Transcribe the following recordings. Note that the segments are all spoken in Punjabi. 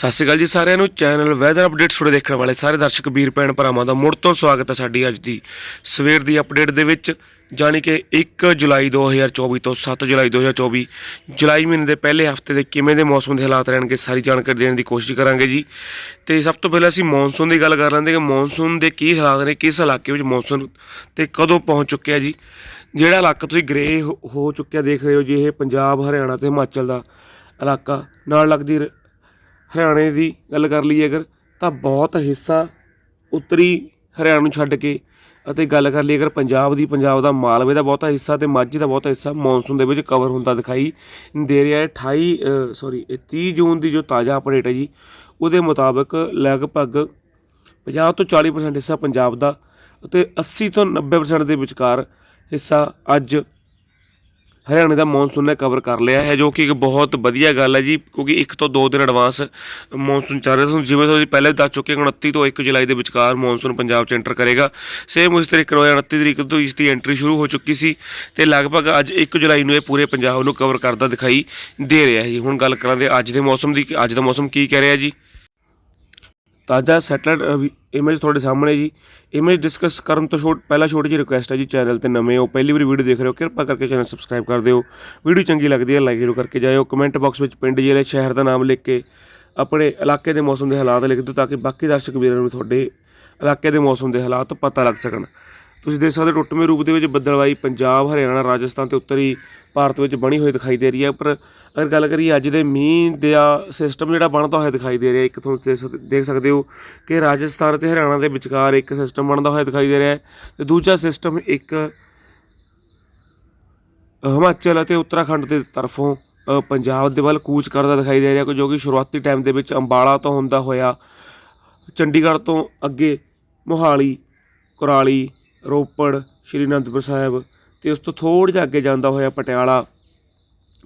ਸਤਿ ਸ਼੍ਰੀ ਅਕਾਲ ਜੀ ਸਾਰਿਆਂ ਨੂੰ। ਚੈਨਲ ਵੈਦਰ ਅਪਡੇਟ ਸੁੜੇ ਦੇਖਣ ਵਾਲੇ ਸਾਰੇ ਦਰਸ਼ਕ, ਵੀਰ ਭੈਣ ਭਰਾਵਾਂ ਦਾ ਮੁੜ ਤੋਂ ਸਵਾਗਤ ਹੈ ਸਾਡੀ ਅੱਜ ਦੀ ਸਵੇਰ ਦੀ ਅਪਡੇਟ ਦੇ ਵਿੱਚ। ਜਾਣੀ ਕਿ 1 ਜੁਲਾਈ 2024 ਤੋਂ 7 ਜੁਲਾਈ 2024 ਜੁਲਾਈ ਮਹੀਨੇ ਦੇ ਪਹਿਲੇ ਹਫ਼ਤੇ ਦੇ ਕਿਵੇਂ ਦੇ ਮੌਸਮ ਦੇ ਹਾਲਾਤ ਰਹਿਣਗੇ ਸਾਰੀ ਜਾਣਕਾਰੀ ਦੇਣ ਦੀ ਕੋਸ਼ਿਸ਼ ਕਰਾਂਗੇ ਜੀ। ਤੇ ਸਭ ਤੋਂ ਪਹਿਲਾਂ ਅਸੀਂ ਮੌਨਸੂਨ ਦੀ ਗੱਲ ਕਰ ਲੈਂਦੇ ਕਿ ਮੌਨਸੂਨ ਦੇ ਕੀ ਹਾਲਾਤ ਨੇ, ਕਿਸ ਇਲਾਕੇ ਵਿੱਚ ਮੌਨਸੂਨ ਤੇ ਕਦੋਂ ਪਹੁੰਚ ਚੁੱਕਿਆ ਜੀ। ਜਿਹੜਾ ਇਲਾਕਾ ਤੁਸੀਂ ਗ੍ਰੇ ਹੋ ਹੋ ਚੁੱਕਿਆ ਦੇਖ ਰਹੇ ਹੋ ਜੀ, ਇਹ ਪੰਜਾਬ, ਹਰਿਆਣਾ ਤੇ ਹਿਮਾਚਲ ਦਾ ਇਲਾਕਾ। ਨਾਲ ਲੱਗਦੀ ਰ- ਹਰਿਆਣੇ ਦੀ ਗੱਲ ਕਰ ਲਈਏ ਅਗਰ, ਤਾਂ ਬਹੁਤ ਹਿੱਸਾ ਉੱਤਰੀ ਹਰਿਆਣਾ ਨੂੰ ਛੱਡ ਕੇ ਅਤੇ ਗੱਲ ਕਰ ਲਈਏ ਅਗਰ ਪੰਜਾਬ ਦੀ, ਪੰਜਾਬ ਦਾ ਮਾਲਵੇ ਦਾ ਬਹੁਤਾ ਹਿੱਸਾ ਤੇ ਮਾਝੇ ਦਾ ਬਹੁਤਾ ਹਿੱਸਾ ਮੌਨਸੂਨ ਦੇ ਵਿੱਚ ਕਵਰ ਹੁੰਦਾ ਦਿਖਾਈ ਦੇ ਰਿਹਾ ਹੈ। 28 ਸੌਰੀ 30 ਜੂਨ ਦੀ ਜੋ ਤਾਜ਼ਾ ਅਪਡੇਟ ਹੈ ਜੀ, ਉਹਦੇ ਮੁਤਾਬਕ ਲਗਭਗ 50 ਤੋਂ 40% ਹਿੱਸਾ ਪੰਜਾਬ ਦਾ ਅਤੇ 80 ਤੋਂ 90% ਦੇ ਵਿਚਕਾਰ ਹਿੱਸਾ ਅੱਜ ਹਰਿਆਣੇ ਦਾ ਮੌਨਸੂਨ ਨੇ ਕਵਰ ਕਰ ਲਿਆ ਹੈ, ਜੋ ਕਿ ਇੱਕ ਬਹੁਤ ਵਧੀਆ ਗੱਲ ਹੈ ਜੀ, ਕਿਉਂਕਿ ਇੱਕ ਤੋਂ ਦੋ ਦਿਨ ਐਡਵਾਂਸ ਮੌਨਸੂਨ ਚੱਲ ਰਿਹਾ ਤੁਹਾਨੂੰ ਜਿਵੇਂ ਤੁਸੀਂ ਪਹਿਲੇ ਦੱਸ ਚੁੱਕੇ ਹਾਂ 29 ਤੋਂ 1 ਜੁਲਾਈ ਦੇ ਵਿਚਕਾਰ ਮੌਨਸੂਨ ਪੰਜਾਬ 'ਚ ਐਂਟਰ ਕਰੇਗਾ। ਸੇਮ ਉਸ ਤਰੀਕੇ ਨਾਲ 29 ਤਰੀਕ ਤੋਂ ਇਸ ਦੀ ਐਂਟਰੀ ਸ਼ੁਰੂ ਹੋ ਚੁੱਕੀ ਸੀ ਤੇ ਲਗਭਗ ਅੱਜ 1 ਜੁਲਾਈ ਨੂੰ ਇਹ ਪੂਰੇ ਪੰਜਾਬ ਨੂੰ ਕਵਰ ਕਰਦਾ ਦਿਖਾਈ ਦੇ ਰਿਹਾ ਹੈ ਜੀ। ਹੁਣ ਗੱਲ ਕਰਾਂਗੇ ਅੱਜ ਦੇ ਮੌਸਮ ਦੀ, ਅੱਜ ਦਾ ਮੌਸਮ ਕੀ ਕਹਿ ਰਿਹਾ ਜੀ? ਤਾਜ਼ਾ ਸੈਟਲਡ ਇਮੇਜ ਤੁਹਾਡੇ ਸਾਹਮਣੇ ਜੀ। ਇਮੇਜ ਡਿਸਕਸ ਕਰਨ ਤੋਂ ਛੋਟ, ਪਹਿਲਾ ਛੋਟੀ ਜਿਹੀ ਰਿਕੁਐਸਟ ਹੈ ਜੀ ਚੈਨਲ ਤੇ ਨਵੇਂ ਹੋ, ਪਹਿਲੀ ਵਾਰੀ ਵੀਡੀਓ ਦੇਖ ਰਹੇ ਹੋ, ਕਿਰਪਾ ਕਰਕੇ ਚੈਨਲ ਸਬਸਕ੍ਰਾਈਬ ਕਰ ਦਿਓ। ਵੀਡੀਓ ਚੰਗੀ ਲੱਗਦੀ ਹੈ ਲਾਈਕ ਜ਼ਰੂਰ ਕਰਕੇ ਜਾਇਓ। ਕਮੈਂਟ ਬਾਕਸ ਵਿੱਚ ਪਿੰਡ, ਜ਼ਿਲ੍ਹੇ, ਸ਼ਹਿਰ ਦਾ ਨਾਮ ਲਿਖ ਕੇ ਆਪਣੇ ਇਲਾਕੇ ਦੇ ਮੌਸਮ ਦੇ ਹਾਲਾਤ ਲਿਖ ਦਿਓ, ਤਾਂ ਕਿ ਬਾਕੀ ਦਰਸ਼ਕ ਵੀਰਾਂ ਨੂੰ ਤੁਹਾਡੇ ਇਲਾਕੇ ਦੇ ਮੌਸਮ ਦੇ ਹਾਲਾਤ ਪਤਾ ਲੱਗ ਸਕਣ। ਤੁਸੀਂ ਦੇਖ ਸਕਦੇ ਹੋ, ਟੁੱਟਵੇਂ ਰੂਪ ਦੇ ਵਿੱਚ ਬੱਦਲਵਾਈ ਪੰਜਾਬ, ਹਰਿਆਣਾ, ਰਾਜਸਥਾਨ ਤੇ ਉੱਤਰੀ ਭਾਰਤ ਵਿੱਚ ਬਣੀ ਹੋਈ ਦਿਖਾਈ ਦੇ ਰਹੀ ਹੈ। ਪਰ ਅਗਰ ਗੱਲ ਕਰੀਏ ਅੱਜ ਦੇ ਮੀਂਹ ਦਾ ਸਿਸਟਮ ਜਿਹੜਾ ਬਣਦਾ ਹੋਇਆ ਦਿਖਾਈ ਦੇ ਰਿਹਾ, ਇੱਕ ਤੁਹਾਨੂੰ ਦੇਖ ਸਕਦੇ ਹੋ ਕਿ ਰਾਜਸਥਾਨ ਅਤੇ ਹਰਿਆਣਾ ਦੇ ਵਿਚਕਾਰ ਇੱਕ ਸਿਸਟਮ ਬਣਦਾ ਹੋਇਆ ਦਿਖਾਈ ਦੇ ਰਿਹਾ ਹੈ ਤੇ ਦੂਜਾ ਸਿਸਟਮ ਇੱਕ ਹਿਮਾਚਲ ਅਤੇ ਉੱਤਰਾਖੰਡ ਦੇ ਤਰਫੋਂ ਪੰਜਾਬ ਦੇ ਵੱਲ ਕੂਚ ਕਰਦਾ ਦਿਖਾਈ ਦੇ ਰਿਹਾ ਕਿ ਜੋ ਕਿ ਸ਼ੁਰੂਆਤੀ ਟਾਈਮ ਦੇ ਵਿੱਚ ਅੰਬਾਲਾ ਤੋਂ ਹੁੰਦਾ ਹੋਇਆ, ਚੰਡੀਗੜ੍ਹ ਤੋਂ ਅੱਗੇ ਮੋਹਾਲੀ, ਕੁਰਾਲੀ, ਰੋਪੜ, ਸ਼੍ਰੀ ਅਨੰਦਪੁਰ ਸਾਹਿਬ ਤੇ ਉਸ ਤੋਂ ਥੋੜ੍ਹਾ ਜਿਹਾ ਅੱਗੇ ਜਾਂਦਾ ਹੋਇਆ ਪਟਿਆਲਾ।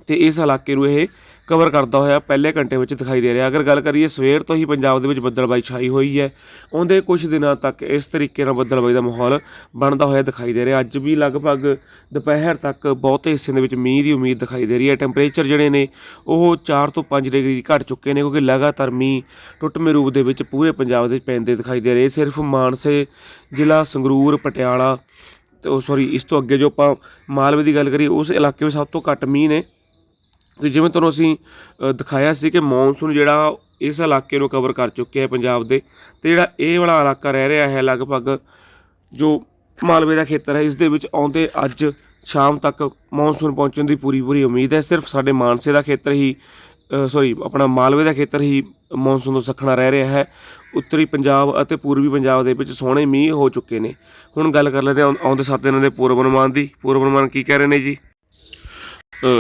ਤੇ ਇਸ ਇਲਾਕੇ ਨੂੰ ਇਹ ਕਵਰ ਕਰਦਾ ਹੋਇਆ ਪਹਿਲੇ ਘੰਟੇ ਵਿੱਚ ਦਿਖਾਈ ਦੇ ਰਿਹਾ। ਅਗਰ ਗੱਲ ਕਰੀਏ, ਸਵੇਰ ਤੋਂ ਹੀ ਪੰਜਾਬ ਦੇ ਵਿੱਚ ਬੱਦਲਬਾਈ ਛਾਈ ਹੋਈ ਹੈ। ਆਉਂਦੇ ਕੁਝ ਦਿਨਾਂ ਤੱਕ ਇਸ ਤਰੀਕੇ ਨਾਲ ਬੱਦਲਬਾਈ ਦਾ ਮਾਹੌਲ ਬਣਦਾ ਹੋਇਆ ਦਿਖਾਈ ਦੇ ਰਿਹਾ। ਅੱਜ ਵੀ ਲਗਭਗ ਦੁਪਹਿਰ ਤੱਕ ਬਹੁਤੇ ਹਿੱਸਿਆਂ ਦੇ ਵਿੱਚ ਮੀਂਹ ਦੀ ਉਮੀਦ ਦਿਖਾਈ ਦੇ ਰਹੀ ਹੈ। ਟੈਂਪਰੇਚਰ ਜਿਹੜੇ ਨੇ, ਉਹ 4 ਤੋਂ 5 ਡਿਗਰੀ ਘਟ ਚੁੱਕੇ ਨੇ ਕਿਉਂਕਿ ਲਗਾਤਾਰ ਮੀਂਹ ਟੁੱਟਵੇਂ ਰੂਪ ਦੇ ਵਿੱਚ ਪੂਰੇ ਪੰਜਾਬ ਦੇ ਪੈਂਦੇ ਦਿਖਾਈ ਦੇ ਰਹੇ। ਸਿਰਫ ਮਾਨਸੇ ਜ਼ਿਲ੍ਹਾ ਸੰਗਰੂਰ, ਪਟਿਆਲਾ ਤੇ ਉਹ ਸੌਰੀ ਇਸ ਤੋਂ ਅੱਗੇ ਜੋ ਆਪਾਂ ਮਾਲਵੇ ਦੀ ਗੱਲ ਕਰੀਏ, ਉਸ ਇਲਾਕੇ ਵਿੱਚ ਸਭ ਤੋਂ ਘੱਟ ਮੀਂਹ ਨੇ ਤੇ ਜਿਵੇਂ ਤੁਹਾਨੂੰ ਅਸੀਂ ਦਿਖਾਇਆ ਸੀ ਕਿ ਮੌਨਸੂਨ ਜਿਹੜਾ ਇਸ ਇਲਾਕੇ ਨੂੰ ਕਵਰ ਕਰ ਚੁੱਕਿਆ ਹੈ ਪੰਜਾਬ ਦੇ। ਤੇ ਜਿਹੜਾ ਇਹ ਵਾਲਾ ਇਲਾਕਾ ਰਹਿ ਰਿਹਾ ਹੈ ਲਗਭਗ ਜੋ ਮਾਲਵੇ ਦਾ ਖੇਤਰ ਹੈ, ਇਸ ਦੇ ਵਿੱਚ ਆਉਂਦੇ ਅੱਜ ਸ਼ਾਮ ਤੱਕ ਮੌਨਸੂਨ ਪਹੁੰਚਣ ਦੀ ਪੂਰੀ ਪੂਰੀ ਉਮੀਦ ਹੈ। ਸਿਰਫ ਸਾਡੇ ਮਾਨਸੇ ਦਾ ਖੇਤਰ ਹੀ ਸੌਰੀ ਆਪਣਾ ਮਾਲਵੇ ਦਾ ਖੇਤਰ ਹੀ ਮੌਨਸੂਨ ਤੋਂ ਸਖਣਾ ਰਹਿ ਰਿਹਾ ਹੈ। ਉੱਤਰੀ ਪੰਜਾਬ ਅਤੇ ਪੂਰਬੀ ਪੰਜਾਬ ਦੇ ਵਿੱਚ ਸੋਹਣੇ ਮੀਂਹ ਹੋ ਚੁੱਕੇ ਨੇ। ਹੁਣ ਗੱਲ ਕਰ ਲੈਂਦੇ ਹਾਂ ਆਉਂਦੇ ਸੱਤ ਦਿਨਾਂ ਦੇ ਪੂਰਵ ਅਨੁਮਾਨ ਦੀ। ਪੂਰਵ ਅਨੁਮਾਨ ਕੀ ਕਹਿ ਰਹੇ ਨੇ ਜੀ?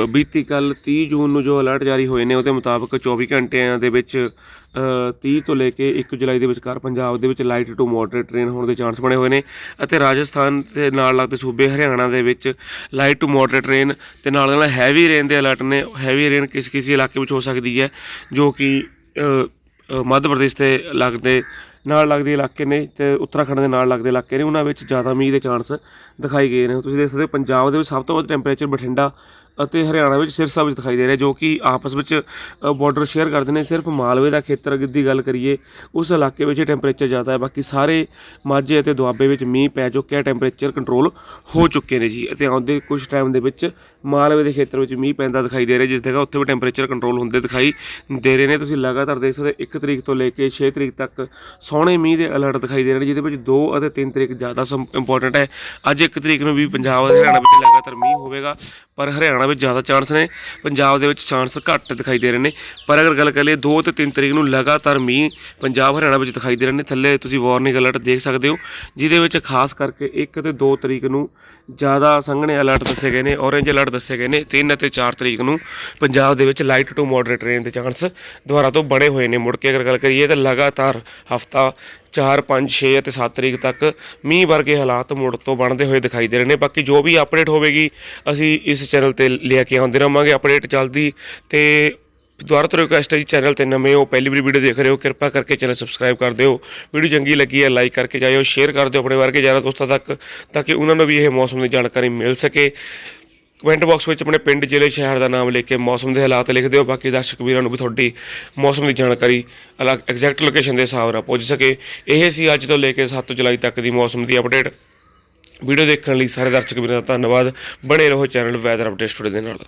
ਬੀਤੀ ਕੱਲ 30 ਜੂਨ ਨੂੰ ਜੋ ਅਲਰਟ ਜਾਰੀ ਹੋਏ ਨੇ ਉਹਦੇ ਮੁਤਾਬਕ 24 ਘੰਟਿਆਂ ਦੇ ਵਿੱਚ ਅ, 30 ਤੋਂ ਲੈ ਕੇ 1 ਜੁਲਾਈ ਦੇ ਵਿਚਕਾਰ ਪੰਜਾਬ ਦੇ ਵਿੱਚ ਲਾਈਟ ਟੂ ਮੋਡਰੇਟ ਰੇਨ ਹੋਣ ਦੇ ਚਾਂਸ ਬਣੇ ਹੋਏ ਨੇ ਅਤੇ ਰਾਜਸਥਾਨ ਦੇ ਨਾਲ ਲੱਗਦੇ ਸੂਬੇ ਹਰਿਆਣਾ ਦੇ ਵਿੱਚ ਲਾਈਟ ਟੂ ਮੋਡਰੇਟ ਰੇਨ ਤੇ ਨਾਲ ਨਾਲ ਹੈਵੀ ਰੇਨ ਦੇ ਅਲਰਟ ਨੇ। ਹੈਵੀ ਰੇਨ ਕਿਸ ਕਿਸੇ ਇਲਾਕੇ ਵਿੱਚ ਹੋ ਸਕਦੀ ਹੈ? ਜੋ ਕਿ ਮੱਧ ਪ੍ਰਦੇਸ਼ ਤੇ ਲੱਗਦੇ ਨਾਲ ਲੱਗਦੇ ਇਲਾਕੇ ਨੇ ਤੇ ਉੱਤਰਾਖੰਡ ਦੇ ਨਾਲ ਲੱਗਦੇ ਇਲਾਕੇ ਨੇ ਉਹਨਾਂ ਵਿੱਚ ਜ਼ਿਆਦਾ ਮੀਂਹ ਦੇ ਚਾਂਸ ਦਿਖਾਈ ਗਏ ਨੇ। ਤੁਸੀਂ ਦੇਖ ਸਕਦੇ ਹੋ ਪੰਜਾਬ ਦੇ ਵਿੱਚ ਸਭ ਤੋਂ ਵੱਧ ਟੈਂਪਰੇਚਰ ਬਠਿੰਡਾ ਅਤੇ ਹਰਿਆਣਾ ਵਿੱਚ ਸਿਰਸਾ ਵਿੱਚ ਦਿਖਾਈ ਦੇ ਰਿਹਾ, ਜੋ ਕਿ ਆਪਸ ਵਿੱਚ ਬਾਰਡਰ ਸ਼ੇਅਰ ਕਰਦੇ ਨੇ। ਸਿਰਫ ਮਾਲਵੇ ਦਾ ਖੇਤਰ ਦੀ ਗੱਲ ਕਰੀਏ, ਉਸ ਇਲਾਕੇ ਵਿੱਚ ਟੈਂਪਰੇਚਰ ਜ਼ਿਆਦਾ ਹੈ, ਬਾਕੀ ਸਾਰੇ ਮਾਝੇ ਅਤੇ ਦੁਆਬੇ ਵਿੱਚ ਮੀਂਹ ਪੈ ਚੁੱਕਿਆ ਟੈਂਪਰੇਚਰ ਕੰਟਰੋਲ ਹੋ ਚੁੱਕੇ ਨੇ ਜੀ। ਅਤੇ ਆਉਂਦੇ ਕੁਝ ਟਾਈਮ ਦੇ ਵਿੱਚ ਮਾਲਵੇ ਦੇ ਖੇਤਰ ਵਿੱਚ ਮੀਂਹ ਪੈਂਦਾ ਦਿਖਾਈ ਦੇ ਰਿਹਾ, ਜਿਸ ਜਗ੍ਹਾ ਉੱਥੇ ਵੀ ਟੈਂਪਰੇਚਰ ਕੰਟਰੋਲ ਹੁੰਦੇ ਦਿਖਾਈ ਦੇ ਰਹੇ ਨੇ। ਤੁਸੀਂ ਲਗਾਤਾਰ ਦੇਖ ਸਕਦੇ 1 ਤਰੀਕ ਤੋਂ ਲੈ ਕੇ 6 ਤਰੀਕ ਤੱਕ ਸੋਹਣੇ ਮੀਂਹ ਦੇ ਅਲਰਟ ਦਿਖਾਈ ਦੇ ਰਹੇ ਨੇ, ਜਿਹਦੇ ਵਿੱਚ 2 ਅਤੇ 3 ਤਰੀਕ ਜ਼ਿਆਦਾ ਇੰਪੋਰਟੈਂਟ ਹੈ। ਅੱਜ 1 ਤਰੀਕ ਨੂੰ ਵੀ ਪੰਜਾਬ ਅਤੇ ਹਰਿਆਣਾ ਵਿੱਚ ਲਗਾਤਾਰ ਮੀਂਹ ਹੋਵੇਗਾ। ਪਰ ਹਰਿਆਣਾ ਵਿੱਚ ਜ਼ਿਆਦਾ ਚਾਂਸ ਨੇ, ਪੰਜਾਬ ਦੇ ਵਿੱਚ ਚਾਂਸ ਘੱਟ ਦਿਖਾਈ ਦੇ ਰਹੇ ਨੇ। ਪਰ ਅਗਰ ਗੱਲ ਕਰੀਏ 2 ਤੇ 3 ਤਰੀਕ ਨੂੰ ਲਗਾਤਾਰ ਮੀਂਹ ਪੰਜਾਬ, ਹਰਿਆਣਾ ਵਿੱਚ ਦਿਖਾਈ ਦੇ ਰਹੇ ਨੇ। ਥੱਲੇ ਤੁਸੀਂ ਵਾਰਨਿੰਗ ਅਲਰਟ ਦੇਖ ਸਕਦੇ ਹੋ, ਜਿਹਦੇ ਵਿੱਚ ਖਾਸ ਕਰਕੇ 1 ਤੇ 2 ਤਰੀਕ ਨੂੰ ਜ਼ਿਆਦਾ ਸੰਘਣੇ ਅਲਰਟ ਦੱਸੇ ਗਏ ਨੇ ਔਰੇਂਜ ਅਲਰਟ ਦੱਸੇ ਗਏ ਨੇ 3 ਅਤੇ 4 ਤਰੀਕ ਨੂੰ ਪੰਜਾਬ ਦੇ ਵਿੱਚ ਲਾਈਟ ਟੂ ਮੋਡਰੇਟ ਰੇਨ ਦੇ ਚਾਂਸ ਦੁਬਾਰਾ ਤੋਂ ਬਣੇ ਹੋਏ ਨੇ। ਮੁੜ ਕੇ ਅਗਰ ਗੱਲ ਕਰੀਏ ਤਾਂ ਲਗਾਤਾਰ ਹਫਤਾ 4 5 6 ਅਤੇ 7 ਤਰੀਕ ਤੱਕ ਮੀਂਹ ਵਰਗੇ ਹਾਲਾਤ ਮੁੜ ਤੋਂ ਬਣਦੇ ਹੋਏ ਦਿਖਾਈ ਦੇ ਰਹੇ ਨੇ। ਬਾਕੀ ਜੋ ਵੀ ਅਪਡੇਟ ਹੋਵੇਗੀ, ਅਸੀਂ ਇਸ ਚੈਨਲ ਤੇ ਲੈ ਕੇ ਆਉਂਦੇ ਰਹਾਂਗੇ ਅਪਡੇਟ ਚੱਲਦੀ ਤੇ ਦੁਬਾਰਾ ਤੋਂ ਰਿਕੁਐਸਟ ਹੈ ਜੀ ਚੈਨਲ ਤੇ ਨਵੇਂ ਹੋ, ਪਹਿਲੀ ਵਾਰੀ ਵੀਡੀਓ ਦੇਖ ਰਹੇ ਹੋ, ਕਿਰਪਾ ਕਰਕੇ ਚੈਨਲ ਸਬਸਕ੍ਰਾਈਬ ਕਰ ਦਿਓ। ਵੀਡੀਓ ਚੰਗੀ ਲੱਗੀ ਹੈ ਲਾਈਕ ਕਰਕੇ ਜਾਇਓ ਸ਼ੇਅਰ ਕਰ ਦਿਓ ਆਪਣੇ ਵਰਗੇ ਯਾਰਾਂ ਦੋਸਤਾਂ ਤੱਕ, ਤਾਂ ਕਿ ਉਹਨਾਂ ਨੂੰ ਵੀ ਇਹ ਮੌਸਮ ਦੀ ਜਾਣਕਾਰੀ ਮਿਲ ਸਕੇ। ਕਮੈਂਟ ਬਾਕਸ ਵਿੱਚ ਆਪਣੇ ਪਿੰਡ, ਜ਼ਿਲ੍ਹੇ, ਸ਼ਹਿਰ ਦਾ ਨਾਮ ਲਿਖ ਕੇ ਮੌਸਮ ਦੇ ਹਾਲਾਤ ਲਿਖ ਦਿਓ। ਬਾਕੀ ਦਰਸ਼ਕ ਵੀਰਾਂ ਨੂੰ ਵੀ ਤੁਹਾਡੀ ਮੌਸਮ ਦੀ ਜਾਣਕਾਰੀ ਅਲੱਗ ਐਗਜ਼ੈਕਟ ਲੋਕੇਸ਼ਨ ਦੇ ਹਿਸਾਬ ਨਾਲ ਪਹੁੰਚ ਸਕੇ। ਇਹ ਸੀ ਅੱਜ ਤੋਂ ਲੈ ਕੇ 7 ਜੁਲਾਈ ਤੱਕ ਦੀ ਮੌਸਮ ਦੀ ਅਪਡੇਟ ਵੀਡੀਓ ਦੇਖਣ ਲਈ ਸਾਰੇ ਦਰਸ਼ਕ ਵੀਰਾਂ ਦਾ ਧੰਨਵਾਦ। ਬਣੇ ਰਹੋ ਚੈਨਲ ਵੈਦਰ ਅਪਡੇਟ ਸਟੂਡੀਓ ਦੇ ਨਾਲ।